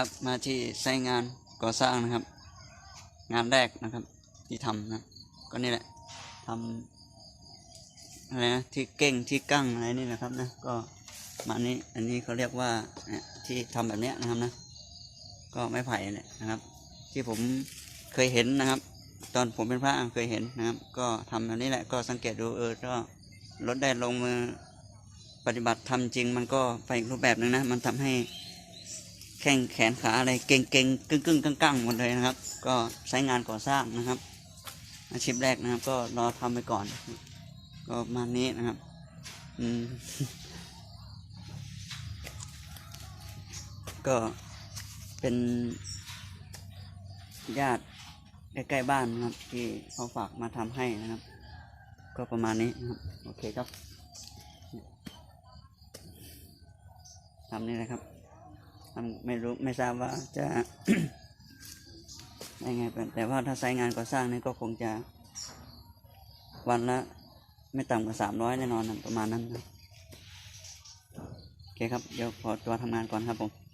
ครับมาที่ไซงานก่อสร้างนะครับ งานแรกนะครับ ที่ทำนะก็นี่แหละทำอะไรนะที่เก้งที่กั้งอะไรนี่นะครับนะก็มานี้อันนี้เขาเรียกว่าเนี่ที่ทำแบบนี้นะครับนะก็ไม้ไผ่เนี่ยนะครับ ที่ผมเคยเห็นนะครับ ตอนผมเป็นพระเคยเห็นนะครับ ก็ทำแบบนี้แหละก็สังเกตดูเออก็ลดได้ลงมือปฏิบัติทำจริง มันก็ไปอีกรูปแบบหนึ่งนะมันทำให้ แข้งแขนขาอะไรเก่งเก่งกึ่งกึ่งกังกังหมดเลยนะครับ ก็ใช้งานก่อสร้างนะครับ อาชีพแรกนะครับ ก็รอทำไปก่อน ก็ประมาณนี้นะครับ อืมก็เป็นญาติใกล้ๆบ้านนะครับ ที่เขาฝากมาทำให้นะครับ ก็ประมาณนี้นะครับ โอเคครับทำนี่นะครับ ไม่รู้ไม่ทราบว่าจะยังไงเป็นแต่ว่าถ้าใช้งานก่อสร้างนี่ก็คงจะวันละไม่ต่ำกว่าสามร้อยแน่นอนประมาณนั้นนะโอเคครับ เดี๋ยวขอตัวทำงานก่อนครับผม